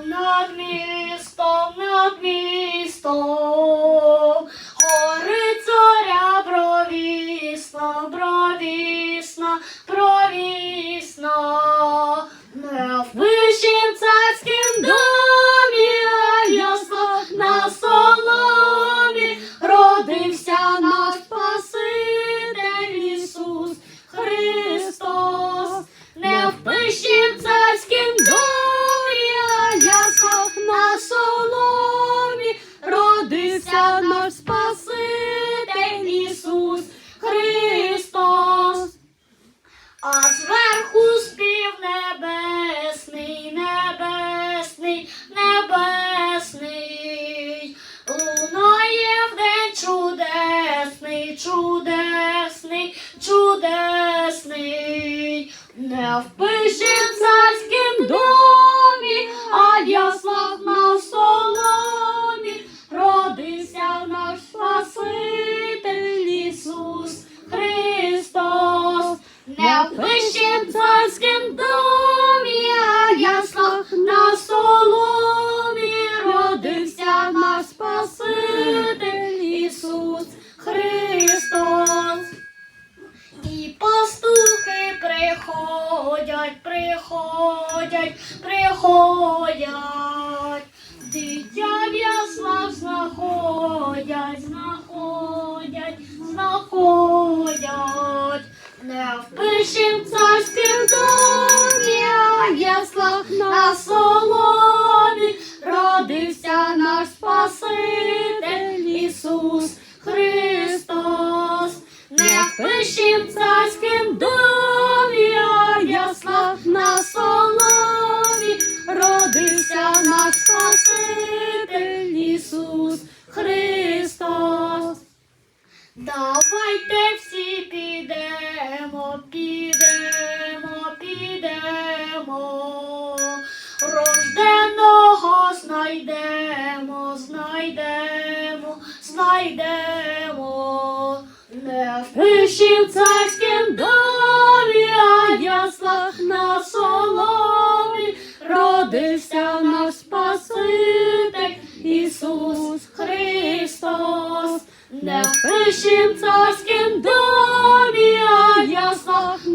Над містом, над містом, горить зоря бровісна, А зверху спів небесний, небесний, небесний, лунає в день чудесний, чудесний, чудесний, не в приходять, приходять, приходять, дитя в яслах знаходять, знаходять, знаходять. Не впишем царським домі, в яслах на Давайте всі підемо, підемо, підемо. Рожденого знайдемо, знайдемо, знайдемо. Не в пишім царським домі, а в яслах на соломі Не в пишім царським домі, а ясно яслах